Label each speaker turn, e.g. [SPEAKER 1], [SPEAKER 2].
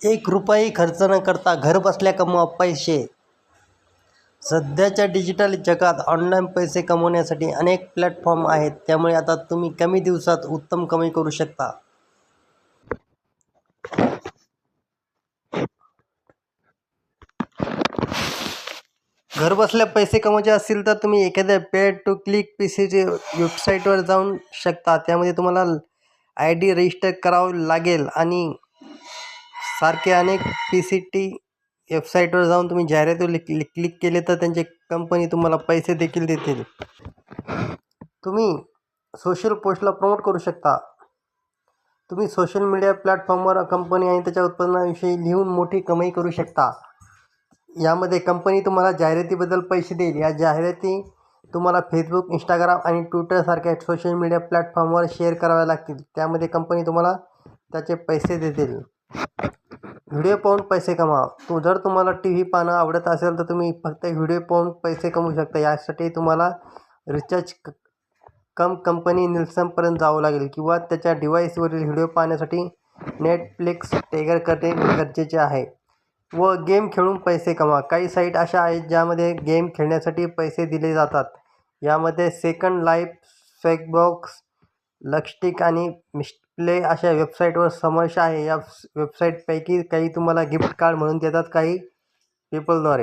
[SPEAKER 1] एक रुपयाही खर्च न करता घरबसल्या कमवा पैसे. सध्याच्या डिजिटल जगात ऑनलाईन पैसे कमवण्यासाठी अनेक प्लॅटफॉर्म आहेत. त्यामुळे आता तुम्ही कमी दिवसात उत्तम कमाई करू शकता. घरबसल्या पैसे कमवायचे असतील तर तुम्ही एखाद्या पे टू क्लिक पी सीचे वेबसाईटवर जाऊन शकता. त्यामध्ये तुम्हाला आय डी रजिस्टर करावं लागेल आणि सारखे अनेक पी सी टी वेबसाईटवर जाऊन तुम्ही जाहिरातीवर क्लिक क्लिक केले तर त्यांची कंपनी तुम्हाला पैसे देखील देतील. तुम्ही सोशल पोस्टला प्रमोट करू शकता. तुम्ही सोशल मीडिया प्लॅटफॉर्मवर कंपनी आणि त्याच्या उत्पन्नाविषयी लिहून मोठी कमाई करू शकता. यामध्ये कंपनी तुम्हाला जाहिरातीबद्दल पैसे देईल. या जाहिराती तुम्हाला फेसबुक इंस्टाग्राम आणि ट्विटरसारख्या सोशल मीडिया प्लॅटफॉर्मवर शेअर कराव्या लागतील. त्यामध्ये कंपनी तुम्हाला त्याचे पैसे देतील. व्हिडिओ पाहून पैसे कमावा. तो जर तुम्हाला टी व्ही पाहणं आवडत असेल तर तुम्ही फक्त व्हिडिओ पाहून पैसे कमवू शकता. यासाठी तुम्हाला रिचार्ज क कम कंपनी निल्सनपर्यंत जावं लागेल किंवा त्याच्या डिव्हाइसवरील व्हिडिओ पाहण्यासाठी नेटफ्लिक्स टेगर करणे गरजेचे आहे. व गेम खेळून पैसे कमा काही साईट अशा आहेत ज्यामध्ये गेम खेळण्यासाठी पैसे दिले जातात. यामध्ये सेकंड लाईफ स्वेकबॉक्स लकस्टिक आणि मिस्प्ले अशा वेबसाईटवर समावेश आहे. या वेबसाईटपैकी काही तुम्हाला गिफ्ट कार्ड म्हणून देतात काही पेपलद्वारे.